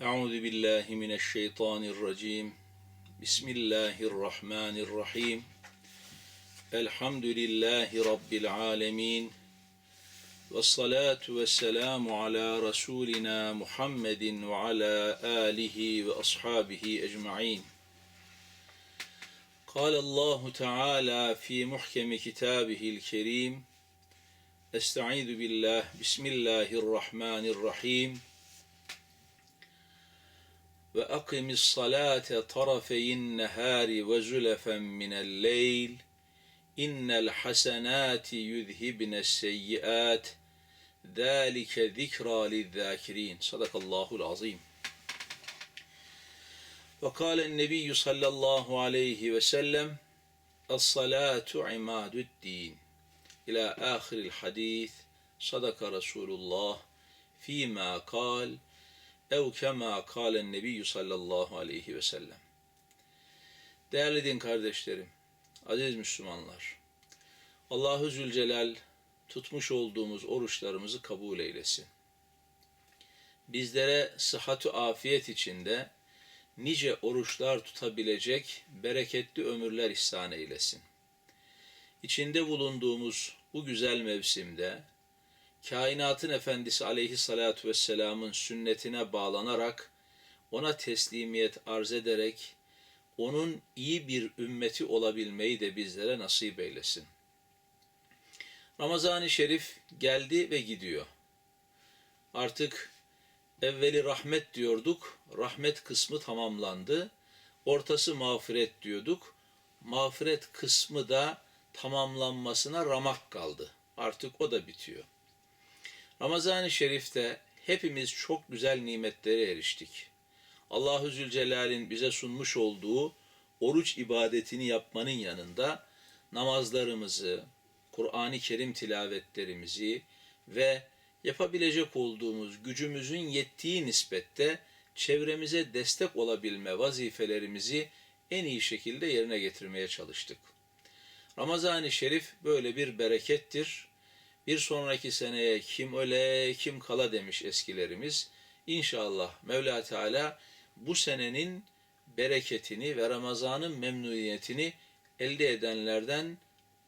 Euzu billahi mineşşeytanirracim. Bismillahirrahmanirrahim. Elhamdülillahi rabbil alamin. Ve salatu ve selamu ala Resulina Muhammedin ve ala alihi ve ashabihi ecma'in. قال الله تعالى في محكم كتابه الكريم استعيذ بالله بسم الله الرحمن الرحيم وأقم الصلاة طرفي النهار وزلفا من الليل. إن الحسنات يذهبن السيئات. ذلك ذكرى للذاكرين. صدق الله العظيم. وقال النبي صلى الله عليه وسلم الصلاة عماد الدين. إلى آخر الحديث صدق رسول الله فيما قال ev kema kâlen nebiyyü sallallahu aleyhi ve sellem. Değerli din kardeşlerim, aziz Müslümanlar, Allahu Zülcelal tutmuş olduğumuz oruçlarımızı kabul eylesin. Bizlere sıhhatü afiyet içinde nice oruçlar tutabilecek bereketli ömürler ihsan eylesin. İçinde bulunduğumuz bu güzel mevsimde kainatın efendisi aleyhissalatu vesselamın sünnetine bağlanarak, ona teslimiyet arz ederek, onun iyi bir ümmeti olabilmeyi de bizlere nasip eylesin. Ramazan-ı Şerif geldi ve gidiyor. Artık evveli rahmet diyorduk, rahmet kısmı tamamlandı. Ortası mağfiret diyorduk, mağfiret kısmı da tamamlanmasına ramak kaldı. Artık o da bitiyor. Ramazan-ı Şerif'te hepimiz çok güzel nimetlere eriştik. Allahu Zülcelal'in bize sunmuş olduğu oruç ibadetini yapmanın yanında namazlarımızı, Kur'an-ı Kerim tilavetlerimizi ve yapabilecek olduğumuz gücümüzün yettiği nispette çevremize destek olabilme vazifelerimizi en iyi şekilde yerine getirmeye çalıştık. Ramazan-ı Şerif böyle bir berekettir bir sonraki seneye kim öle kim kala demiş eskilerimiz. İnşallah Mevla Teala bu senenin bereketini ve Ramazan'ın memnuniyetini elde edenlerden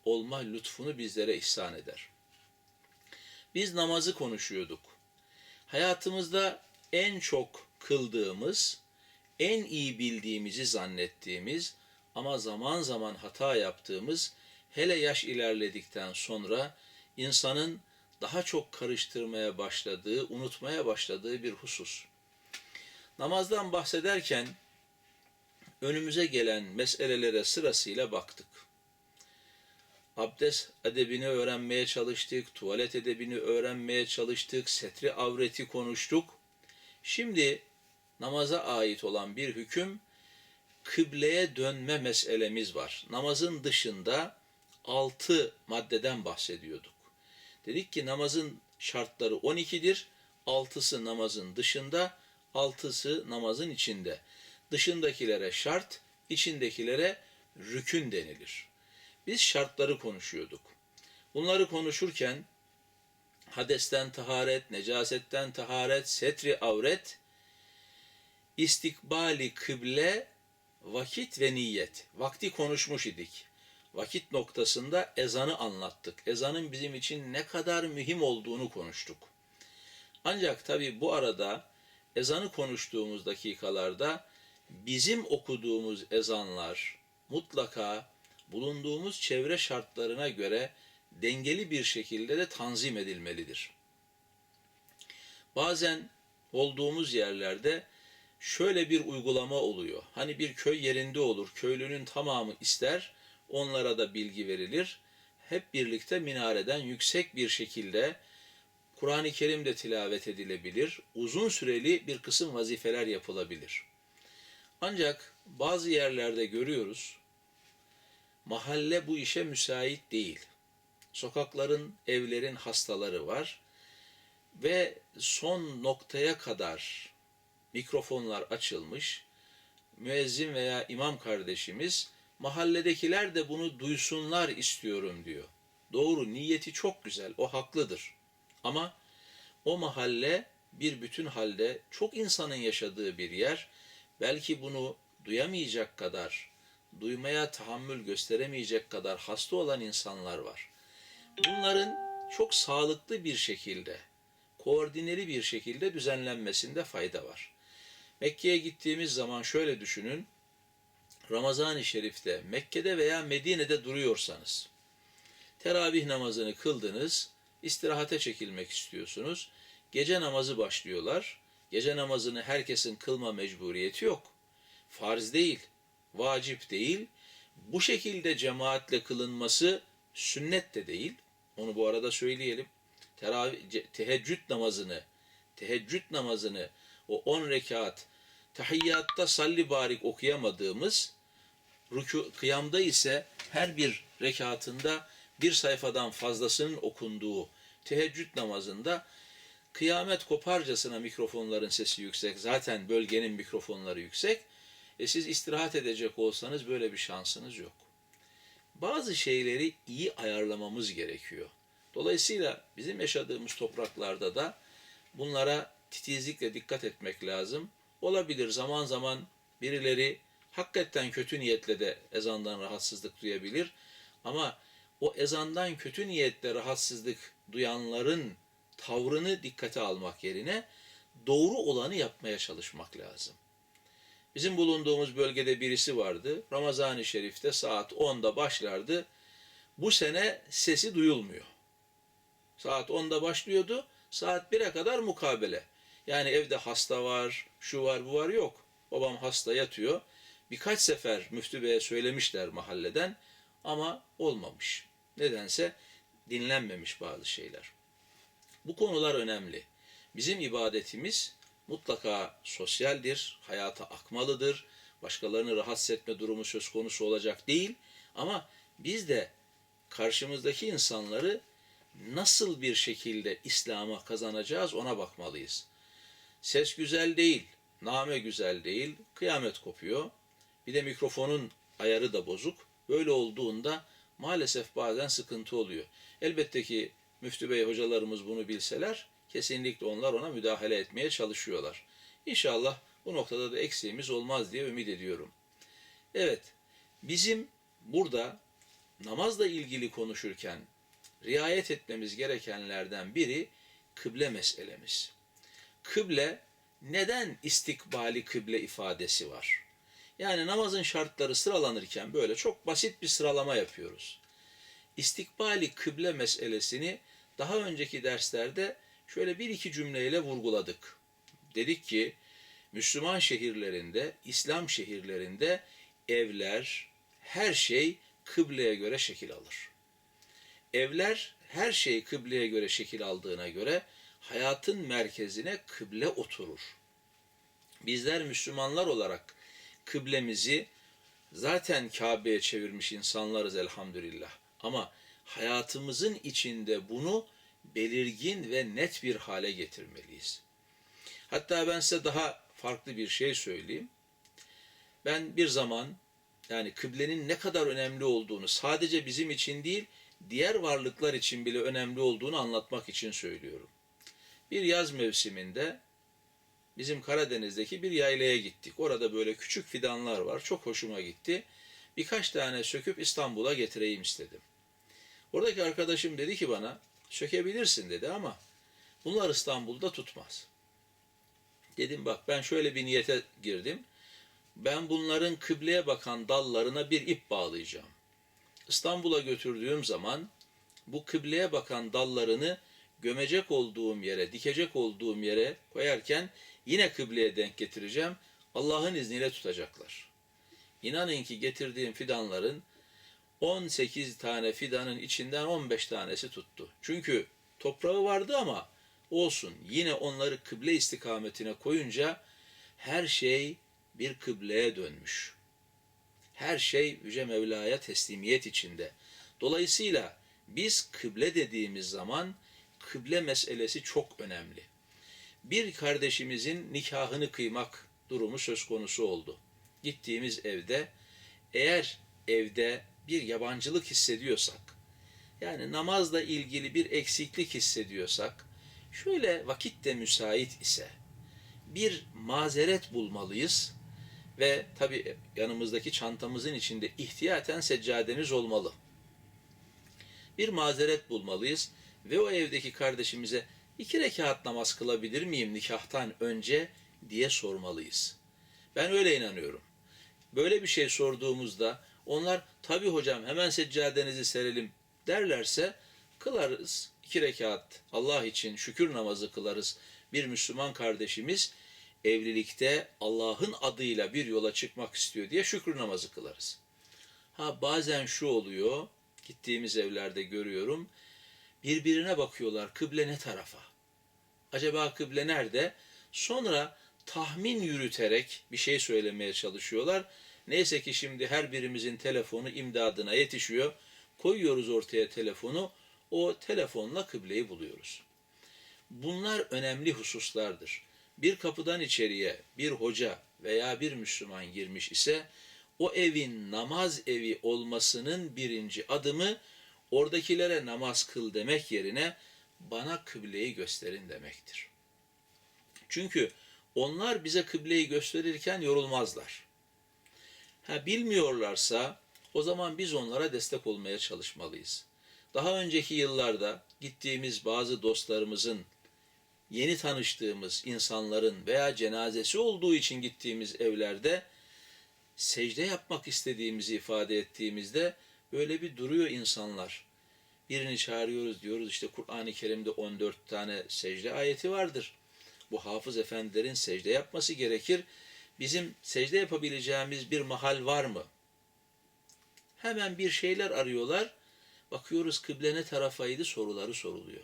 olma lütfunu bizlere ihsan eder. Biz namazı konuşuyorduk. Hayatımızda en çok kıldığımız, en iyi bildiğimizi zannettiğimiz ama zaman zaman hata yaptığımız, hele yaş ilerledikten sonra insanın daha çok karıştırmaya başladığı, unutmaya başladığı bir husus. Namazdan bahsederken önümüze gelen meselelere sırasıyla baktık. Abdest edebini öğrenmeye çalıştık, tuvalet edebini öğrenmeye çalıştık, setri avreti konuştuk. Şimdi namaza ait olan bir hüküm, kıbleye dönme meselemiz var. Namazın dışında altı maddeden bahsediyorduk. Dedik ki namazın şartları 12'dir. Altısı namazın dışında, altısı namazın içinde. Dışındakilere şart, içindekilere rükün denilir. Biz şartları konuşuyorduk. Bunları konuşurken hadesten taharet, necasetten taharet, setri avret, istikbali kıble, vakit ve niyet. Vakti konuşmuş idik vakit noktasında ezanı anlattık. Ezanın bizim için ne kadar mühim olduğunu konuştuk. Ancak tabi bu arada ezanı konuştuğumuz dakikalarda bizim okuduğumuz ezanlar mutlaka bulunduğumuz çevre şartlarına göre dengeli bir şekilde de tanzim edilmelidir. Bazen olduğumuz yerlerde şöyle bir uygulama oluyor. Hani bir köy yerinde olur, köylünün tamamı ister, onlara da bilgi verilir. Hep birlikte minareden yüksek bir şekilde Kur'an-ı Kerim de tilavet edilebilir. Uzun süreli bir kısım vazifeler yapılabilir. Ancak bazı yerlerde görüyoruz mahalle bu işe müsait değil. Sokakların, evlerin hastaları var ve son noktaya kadar mikrofonlar açılmış. Müezzin veya imam kardeşimiz mahalledekiler de bunu duysunlar istiyorum diyor. Doğru, niyeti çok güzel, o haklıdır. Ama o mahalle bir bütün halde çok insanın yaşadığı bir yer. Belki bunu duyamayacak kadar, duymaya tahammül gösteremeyecek kadar hasta olan insanlar var. Bunların çok sağlıklı bir şekilde, koordineli bir şekilde düzenlenmesinde fayda var. Mekke'ye gittiğimiz zaman şöyle düşünün. Ramazan-ı Şerif'te Mekke'de veya Medine'de duruyorsanız, teravih namazını kıldınız, istirahate çekilmek istiyorsunuz. Gece namazı başlıyorlar. Gece namazını herkesin kılma mecburiyeti yok. Farz değil, vacip değil. Bu şekilde cemaatle kılınması sünnet de değil. Onu bu arada söyleyelim. Teravih, teheccüd namazını, teheccüd namazını o 10 rekat tahiyyatta salli barik okuyamadığımız rükû, kıyamda ise her bir rekatında bir sayfadan fazlasının okunduğu teheccüd namazında kıyamet koparcasına mikrofonların sesi yüksek. Zaten bölgenin mikrofonları yüksek. E siz istirahat edecek olsanız böyle bir şansınız yok. Bazı şeyleri iyi ayarlamamız gerekiyor. Dolayısıyla bizim yaşadığımız topraklarda da bunlara titizlikle dikkat etmek lazım. Olabilir zaman zaman birileri hakikaten kötü niyetle de ezandan rahatsızlık duyabilir. Ama o ezandan kötü niyetle rahatsızlık duyanların tavrını dikkate almak yerine doğru olanı yapmaya çalışmak lazım. Bizim bulunduğumuz bölgede birisi vardı. Ramazan-ı Şerif'te saat 10'da başlardı. Bu sene sesi duyulmuyor. Saat 10'da başlıyordu. Saat 1'e kadar mukabele. Yani evde hasta var, şu var, bu var yok. Babam hasta yatıyor. Birkaç sefer müftü beye söylemişler mahalleden ama olmamış. Nedense dinlenmemiş bazı şeyler. Bu konular önemli. Bizim ibadetimiz mutlaka sosyaldir, hayata akmalıdır. Başkalarını rahatsız etme durumu söz konusu olacak değil. Ama biz de karşımızdaki insanları nasıl bir şekilde İslam'a kazanacağız ona bakmalıyız. Ses güzel değil, name güzel değil, kıyamet kopuyor. Bir de mikrofonun ayarı da bozuk. Böyle olduğunda maalesef bazen sıkıntı oluyor. Elbette ki müftü bey hocalarımız bunu bilseler kesinlikle onlar ona müdahale etmeye çalışıyorlar. İnşallah bu noktada da eksiğimiz olmaz diye ümit ediyorum. Evet, bizim burada namazla ilgili konuşurken riayet etmemiz gerekenlerden biri kıble meselemiz. Kıble neden istikbali kıble ifadesi var? Yani namazın şartları sıralanırken böyle çok basit bir sıralama yapıyoruz. İstikbali kıble meselesini daha önceki derslerde şöyle bir iki cümleyle vurguladık. Dedik ki Müslüman şehirlerinde, İslam şehirlerinde evler, her şey kıbleye göre şekil alır. Evler her şey kıbleye göre şekil aldığına göre hayatın merkezine kıble oturur. Bizler Müslümanlar olarak kıblemizi zaten Kabe'ye çevirmiş insanlarız elhamdülillah. Ama hayatımızın içinde bunu belirgin ve net bir hale getirmeliyiz. Hatta ben size daha farklı bir şey söyleyeyim. Ben bir zaman yani kıblenin ne kadar önemli olduğunu sadece bizim için değil, diğer varlıklar için bile önemli olduğunu anlatmak için söylüyorum. Bir yaz mevsiminde bizim Karadeniz'deki bir yaylaya gittik. Orada böyle küçük fidanlar var. Çok hoşuma gitti. Birkaç tane söküp İstanbul'a getireyim istedim. Oradaki arkadaşım dedi ki bana, sökebilirsin dedi ama bunlar İstanbul'da tutmaz. Dedim bak ben şöyle bir niyete girdim. Ben bunların kıbleye bakan dallarına bir ip bağlayacağım. İstanbul'a götürdüğüm zaman bu kıbleye bakan dallarını gömecek olduğum yere, dikecek olduğum yere koyarken yine kıbleye denk getireceğim. Allah'ın izniyle tutacaklar. İnanın ki getirdiğim fidanların 18 tane fidanın içinden 15 tanesi tuttu. Çünkü toprağı vardı ama Olsun yine onları kıble istikametine koyunca her şey bir kıbleye dönmüş. Her şey Yüce Mevla'ya teslimiyet içinde. Dolayısıyla biz kıble dediğimiz zaman kıble meselesi çok önemli. Bir kardeşimizin nikahını kıymak durumu söz konusu oldu. Gittiğimiz evde eğer evde bir yabancılık hissediyorsak, yani namazla ilgili bir eksiklik hissediyorsak, şöyle vakit de müsait ise bir mazeret bulmalıyız ve tabi yanımızdaki çantamızın içinde ihtiyaten seccademiz olmalı. Bir mazeret bulmalıyız ve o evdeki kardeşimize iki rekat namaz kılabilir miyim nikahtan önce diye sormalıyız. Ben öyle inanıyorum. Böyle bir şey sorduğumuzda onlar tabi hocam hemen seccadenizi serelim derlerse kılarız. iki rekat Allah için şükür namazı kılarız. Bir Müslüman kardeşimiz evlilikte Allah'ın adıyla bir yola çıkmak istiyor diye şükür namazı kılarız. Ha bazen şu oluyor, gittiğimiz evlerde görüyorum, birbirine bakıyorlar kıble ne tarafa? Acaba kıble nerede? Sonra tahmin yürüterek bir şey söylemeye çalışıyorlar. Neyse ki şimdi her birimizin telefonu imdadına yetişiyor. Koyuyoruz ortaya telefonu, o telefonla kıbleyi buluyoruz. Bunlar önemli hususlardır. Bir kapıdan içeriye bir hoca veya bir Müslüman girmiş ise o evin namaz evi olmasının birinci adımı oradakilere namaz kıl demek yerine bana kıbleyi gösterin demektir. Çünkü onlar bize kıbleyi gösterirken yorulmazlar. Ha bilmiyorlarsa o zaman biz onlara destek olmaya çalışmalıyız. Daha önceki yıllarda gittiğimiz bazı dostlarımızın, yeni tanıştığımız insanların veya cenazesi olduğu için gittiğimiz evlerde secde yapmak istediğimizi ifade ettiğimizde böyle bir duruyor insanlar. Birini çağırıyoruz diyoruz işte Kur'an-ı Kerim'de 14 tane secde ayeti vardır. Bu hafız efendilerin secde yapması gerekir. Bizim secde yapabileceğimiz bir mahal var mı? Hemen bir şeyler arıyorlar. Bakıyoruz kıble ne tarafaydı soruları soruluyor.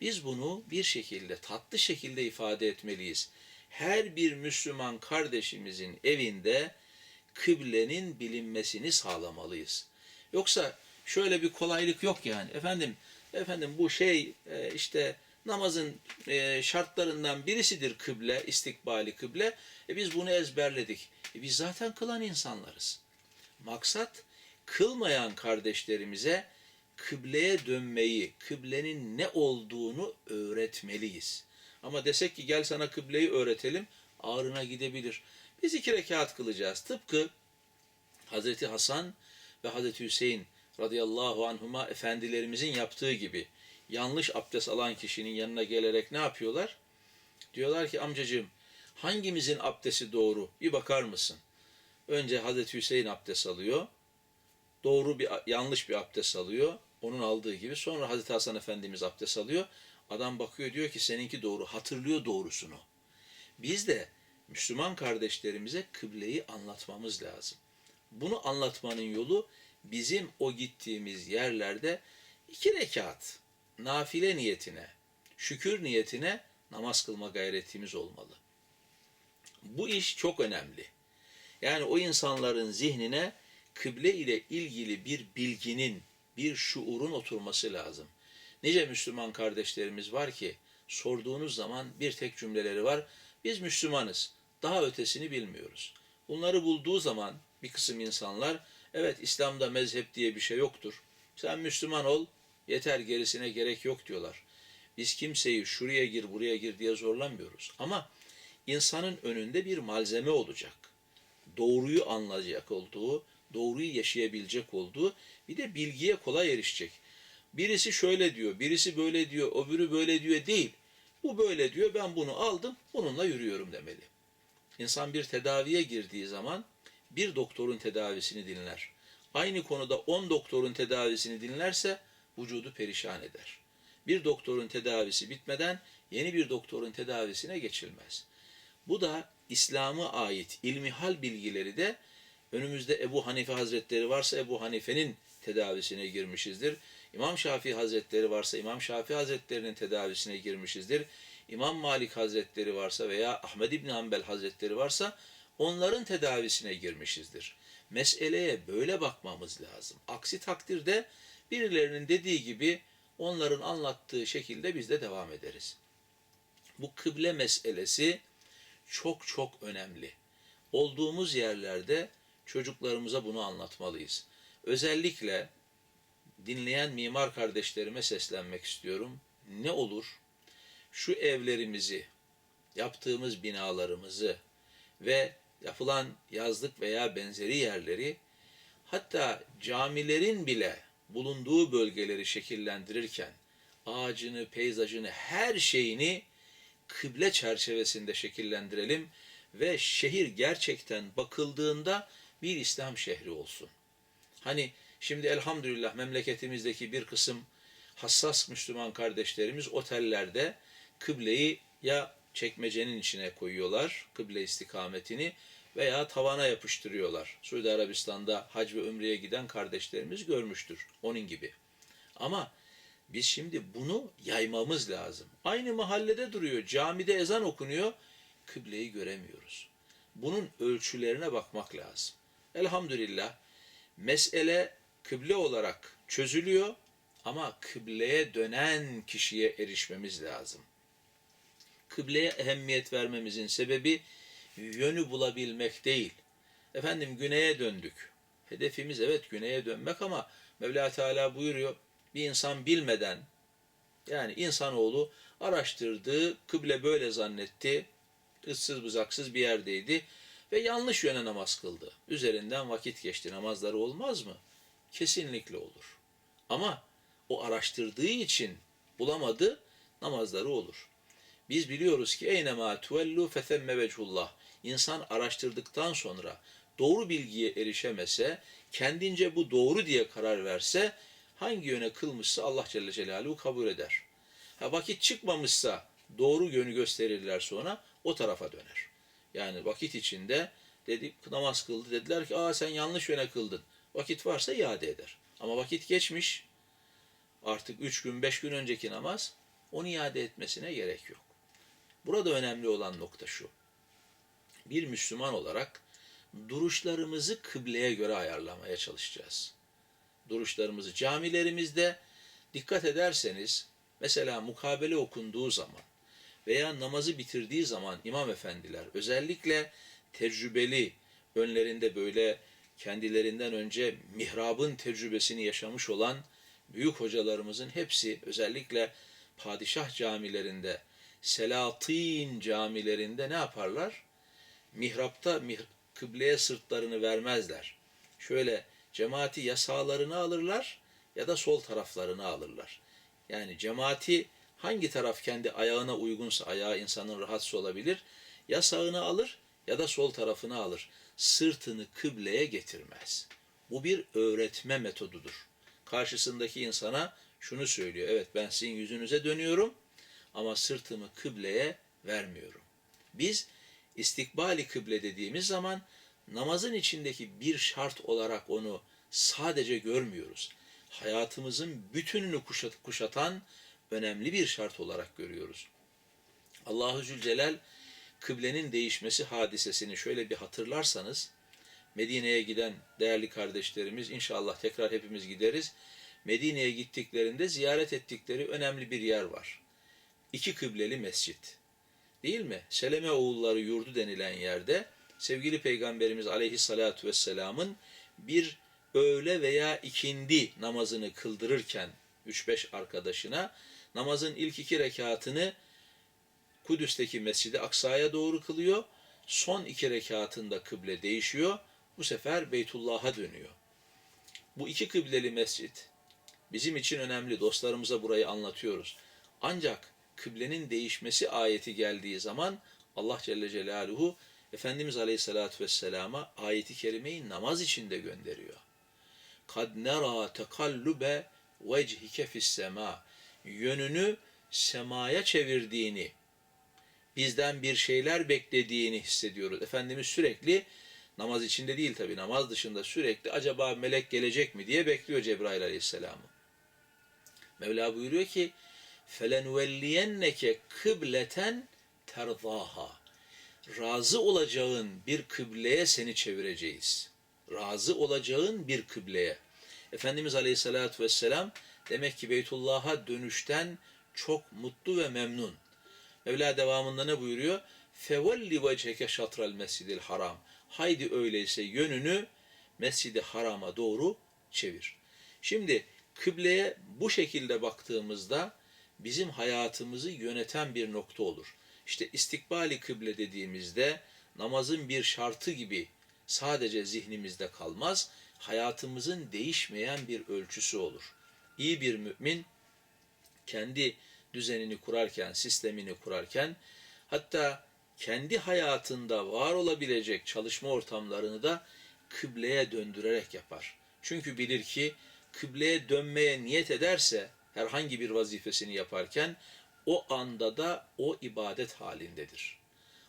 Biz bunu bir şekilde, tatlı şekilde ifade etmeliyiz. Her bir Müslüman kardeşimizin evinde kıblenin bilinmesini sağlamalıyız. Yoksa şöyle bir kolaylık yok yani. Efendim, efendim bu şey e, işte namazın e, şartlarından birisidir kıble, istikbali kıble. E biz bunu ezberledik. E biz zaten kılan insanlarız. Maksat kılmayan kardeşlerimize kıbleye dönmeyi, kıblenin ne olduğunu öğretmeliyiz. Ama desek ki gel sana kıbleyi öğretelim, ağrına gidebilir. Biz iki rekat kılacağız. Tıpkı Hazreti Hasan ve Hazreti Hüseyin radıyallahu anhuma efendilerimizin yaptığı gibi yanlış abdest alan kişinin yanına gelerek ne yapıyorlar? Diyorlar ki amcacığım hangimizin abdesti doğru? Bir bakar mısın? Önce Hazreti Hüseyin abdest alıyor. Doğru bir yanlış bir abdest alıyor. Onun aldığı gibi. Sonra Hazreti Hasan Efendimiz abdest alıyor. Adam bakıyor diyor ki seninki doğru. Hatırlıyor doğrusunu. Biz de Müslüman kardeşlerimize kıbleyi anlatmamız lazım. Bunu anlatmanın yolu bizim o gittiğimiz yerlerde iki rekat nafile niyetine, şükür niyetine namaz kılma gayretimiz olmalı. Bu iş çok önemli. Yani o insanların zihnine kıble ile ilgili bir bilginin, bir şuurun oturması lazım. Nice Müslüman kardeşlerimiz var ki sorduğunuz zaman bir tek cümleleri var. Biz Müslümanız. Daha ötesini bilmiyoruz. Bunları bulduğu zaman bir kısım insanlar evet İslam'da mezhep diye bir şey yoktur. Sen Müslüman ol, yeter gerisine gerek yok diyorlar. Biz kimseyi şuraya gir buraya gir diye zorlamıyoruz. Ama insanın önünde bir malzeme olacak. Doğruyu anlayacak olduğu, doğruyu yaşayabilecek olduğu, bir de bilgiye kolay erişecek. Birisi şöyle diyor, birisi böyle diyor, öbürü böyle diyor değil. Bu böyle diyor, ben bunu aldım, bununla yürüyorum demeli. İnsan bir tedaviye girdiği zaman bir doktorun tedavisini dinler. Aynı konuda on doktorun tedavisini dinlerse vücudu perişan eder. Bir doktorun tedavisi bitmeden yeni bir doktorun tedavisine geçilmez. Bu da İslam'a ait ilmihal bilgileri de önümüzde Ebu Hanife Hazretleri varsa Ebu Hanife'nin tedavisine girmişizdir. İmam Şafii Hazretleri varsa İmam Şafii Hazretleri'nin tedavisine girmişizdir. İmam Malik Hazretleri varsa veya Ahmed İbni Hanbel Hazretleri varsa onların tedavisine girmişizdir. Meseleye böyle bakmamız lazım. Aksi takdirde birilerinin dediği gibi onların anlattığı şekilde biz de devam ederiz. Bu kıble meselesi çok çok önemli. Olduğumuz yerlerde çocuklarımıza bunu anlatmalıyız. Özellikle dinleyen mimar kardeşlerime seslenmek istiyorum. Ne olur şu evlerimizi, yaptığımız binalarımızı ve yapılan yazlık veya benzeri yerleri hatta camilerin bile bulunduğu bölgeleri şekillendirirken ağacını, peyzajını, her şeyini kıble çerçevesinde şekillendirelim ve şehir gerçekten bakıldığında bir İslam şehri olsun. Hani şimdi elhamdülillah memleketimizdeki bir kısım hassas Müslüman kardeşlerimiz otellerde kıbleyi ya çekmecenin içine koyuyorlar, kıble istikametini veya tavana yapıştırıyorlar. Suudi Arabistan'da hac ve ömreye giden kardeşlerimiz görmüştür onun gibi. Ama biz şimdi bunu yaymamız lazım. Aynı mahallede duruyor, camide ezan okunuyor, kıbleyi göremiyoruz. Bunun ölçülerine bakmak lazım. Elhamdülillah mesele kıble olarak çözülüyor ama kıbleye dönen kişiye erişmemiz lazım. Kıbleye ehemmiyet vermemizin sebebi yönü bulabilmek değil. Efendim güneye döndük. Hedefimiz evet güneye dönmek ama Mevla Teala buyuruyor bir insan bilmeden yani insanoğlu araştırdığı kıble böyle zannetti. ıssız buzaksız bir yerdeydi ve yanlış yöne namaz kıldı. Üzerinden vakit geçti. Namazları olmaz mı? Kesinlikle olur. Ama o araştırdığı için bulamadı, namazları olur. Biz biliyoruz ki eynema tuvellu fethemme vechullah. İnsan araştırdıktan sonra doğru bilgiye erişemese, kendince bu doğru diye karar verse, hangi yöne kılmışsa Allah Celle Celaluhu kabul eder. Ha, vakit çıkmamışsa doğru yönü gösterirler sonra o tarafa döner. Yani vakit içinde dedi, namaz kıldı dediler ki aa sen yanlış yöne kıldın. Vakit varsa iade eder. Ama vakit geçmiş artık üç gün beş gün önceki namaz onu iade etmesine gerek yok. Burada önemli olan nokta şu. Bir Müslüman olarak duruşlarımızı kıbleye göre ayarlamaya çalışacağız. Duruşlarımızı camilerimizde dikkat ederseniz mesela mukabele okunduğu zaman veya namazı bitirdiği zaman imam efendiler özellikle tecrübeli önlerinde böyle kendilerinden önce mihrabın tecrübesini yaşamış olan büyük hocalarımızın hepsi özellikle padişah camilerinde, Selatin camilerinde ne yaparlar? Mihrapta mih kıbleye sırtlarını vermezler. Şöyle cemaati ya sağlarını alırlar ya da sol taraflarını alırlar. Yani cemaati hangi taraf kendi ayağına uygunsa ayağı insanın rahatsız olabilir. Ya sağını alır ya da sol tarafını alır. Sırtını kıbleye getirmez. Bu bir öğretme metodudur. Karşısındaki insana şunu söylüyor. Evet ben sizin yüzünüze dönüyorum ama sırtımı kıbleye vermiyorum. Biz istikbali kıble dediğimiz zaman namazın içindeki bir şart olarak onu sadece görmüyoruz. Hayatımızın bütününü kuşatan önemli bir şart olarak görüyoruz. Allahu Zülcelal kıblenin değişmesi hadisesini şöyle bir hatırlarsanız Medine'ye giden değerli kardeşlerimiz inşallah tekrar hepimiz gideriz. Medine'ye gittiklerinde ziyaret ettikleri önemli bir yer var. İki kıbleli mescit. Değil mi? Seleme oğulları yurdu denilen yerde sevgili Peygamberimiz aleyhissalatu vesselamın bir öğle veya ikindi namazını kıldırırken 3-5 arkadaşına namazın ilk iki rekatını Kudüs'teki Mescid-i Aksa'ya doğru kılıyor. Son iki rekatında kıble değişiyor. Bu sefer Beytullah'a dönüyor. Bu iki kıbleli mescit bizim için önemli. Dostlarımıza burayı anlatıyoruz. Ancak kıblenin değişmesi ayeti geldiği zaman Allah Celle Celaluhu Efendimiz Aleyhisselatü Vesselam'a ayeti kerimeyi namaz içinde gönderiyor. Kad nera tekallube vechike fis sema. Yönünü semaya çevirdiğini, bizden bir şeyler beklediğini hissediyoruz. Efendimiz sürekli namaz içinde değil tabi namaz dışında sürekli acaba melek gelecek mi diye bekliyor Cebrail Aleyhisselam'ı. Mevla buyuruyor ki felenvelliyenneke kıbleten terzaha. Razı olacağın bir kıbleye seni çevireceğiz. Razı olacağın bir kıbleye. Efendimiz Aleyhisselatü Vesselam demek ki Beytullah'a dönüşten çok mutlu ve memnun. Mevla devamında ne buyuruyor? Fevalli veceke şatral mescidil haram. Haydi öyleyse yönünü mescidi harama doğru çevir. Şimdi kıbleye bu şekilde baktığımızda bizim hayatımızı yöneten bir nokta olur. İşte istikbali kıble dediğimizde namazın bir şartı gibi sadece zihnimizde kalmaz, hayatımızın değişmeyen bir ölçüsü olur. İyi bir mümin kendi düzenini kurarken, sistemini kurarken hatta kendi hayatında var olabilecek çalışma ortamlarını da kıbleye döndürerek yapar. Çünkü bilir ki kıbleye dönmeye niyet ederse herhangi bir vazifesini yaparken o anda da o ibadet halindedir.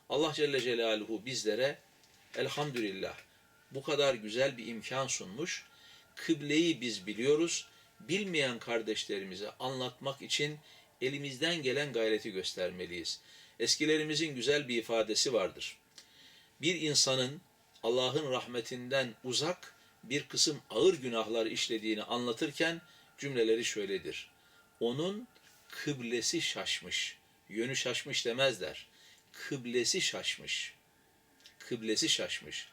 Allah Celle Celaluhu bizlere elhamdülillah bu kadar güzel bir imkan sunmuş. Kıbleyi biz biliyoruz. Bilmeyen kardeşlerimize anlatmak için elimizden gelen gayreti göstermeliyiz. Eskilerimizin güzel bir ifadesi vardır. Bir insanın Allah'ın rahmetinden uzak bir kısım ağır günahlar işlediğini anlatırken cümleleri şöyledir. Onun kıblesi şaşmış. Yönü şaşmış demezler. Kıblesi şaşmış. Kıblesi şaşmış.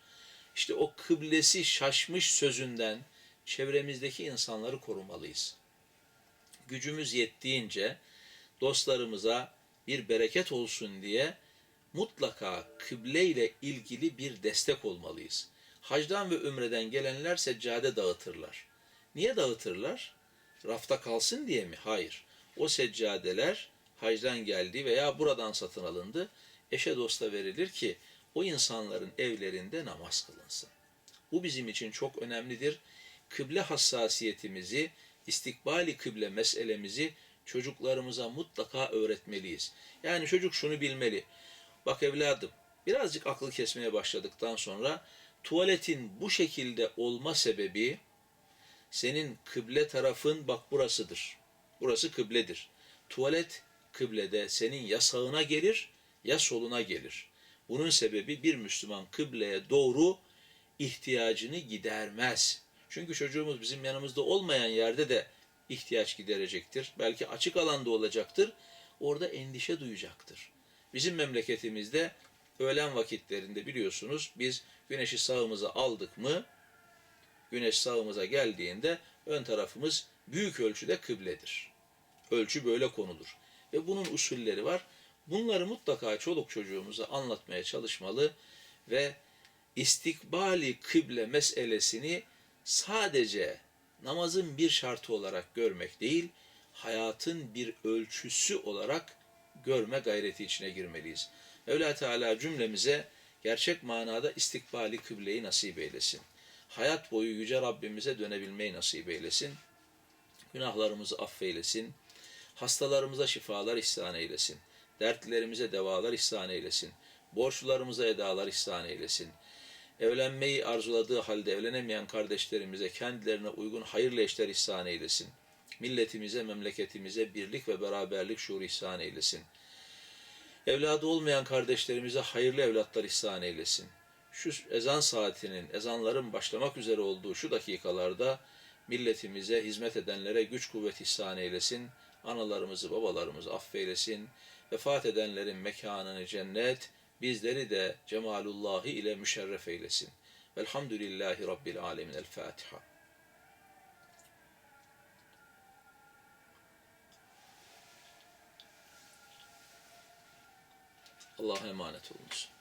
İşte o kıblesi şaşmış sözünden çevremizdeki insanları korumalıyız. Gücümüz yettiğince dostlarımıza bir bereket olsun diye mutlaka kıble ile ilgili bir destek olmalıyız. Hacdan ve ümreden gelenler seccade dağıtırlar. Niye dağıtırlar? Rafta kalsın diye mi? Hayır. O seccadeler hacdan geldi veya buradan satın alındı. Eşe dosta verilir ki o insanların evlerinde namaz kılınsın. Bu bizim için çok önemlidir. Kıble hassasiyetimizi, istikbali kıble meselemizi çocuklarımıza mutlaka öğretmeliyiz. Yani çocuk şunu bilmeli. Bak evladım, birazcık aklı kesmeye başladıktan sonra tuvaletin bu şekilde olma sebebi senin kıble tarafın bak burasıdır. Burası kıbledir. Tuvalet kıblede senin ya sağına gelir ya soluna gelir. Bunun sebebi bir Müslüman kıbleye doğru ihtiyacını gidermez. Çünkü çocuğumuz bizim yanımızda olmayan yerde de ihtiyaç giderecektir. Belki açık alanda olacaktır. Orada endişe duyacaktır. Bizim memleketimizde öğlen vakitlerinde biliyorsunuz biz güneşi sağımıza aldık mı güneş sağımıza geldiğinde ön tarafımız büyük ölçüde kıbledir. Ölçü böyle konulur. Ve bunun usulleri var. Bunları mutlaka çoluk çocuğumuza anlatmaya çalışmalı ve istikbali kıble meselesini sadece namazın bir şartı olarak görmek değil, hayatın bir ölçüsü olarak görme gayreti içine girmeliyiz. Mevla Teala cümlemize gerçek manada istikbali kıbleyi nasip eylesin. Hayat boyu Yüce Rabbimize dönebilmeyi nasip eylesin. Günahlarımızı affeylesin. Hastalarımıza şifalar ihsan eylesin. Dertlerimize devalar ihsan eylesin. Borçlularımıza edalar ihsan eylesin. Evlenmeyi arzuladığı halde evlenemeyen kardeşlerimize kendilerine uygun hayırlı eşler ihsan eylesin. Milletimize, memleketimize birlik ve beraberlik şuuru ihsan eylesin. Evladı olmayan kardeşlerimize hayırlı evlatlar ihsan eylesin. Şu ezan saatinin, ezanların başlamak üzere olduğu şu dakikalarda milletimize, hizmet edenlere güç kuvvet ihsan eylesin. Analarımızı, babalarımızı affeylesin. Vefat edenlerin mekanını cennet, bizleri de cemalullahi ile müşerref eylesin. Velhamdülillahi Rabbil alemin. El Fatiha. Allah'a emanet olunuz.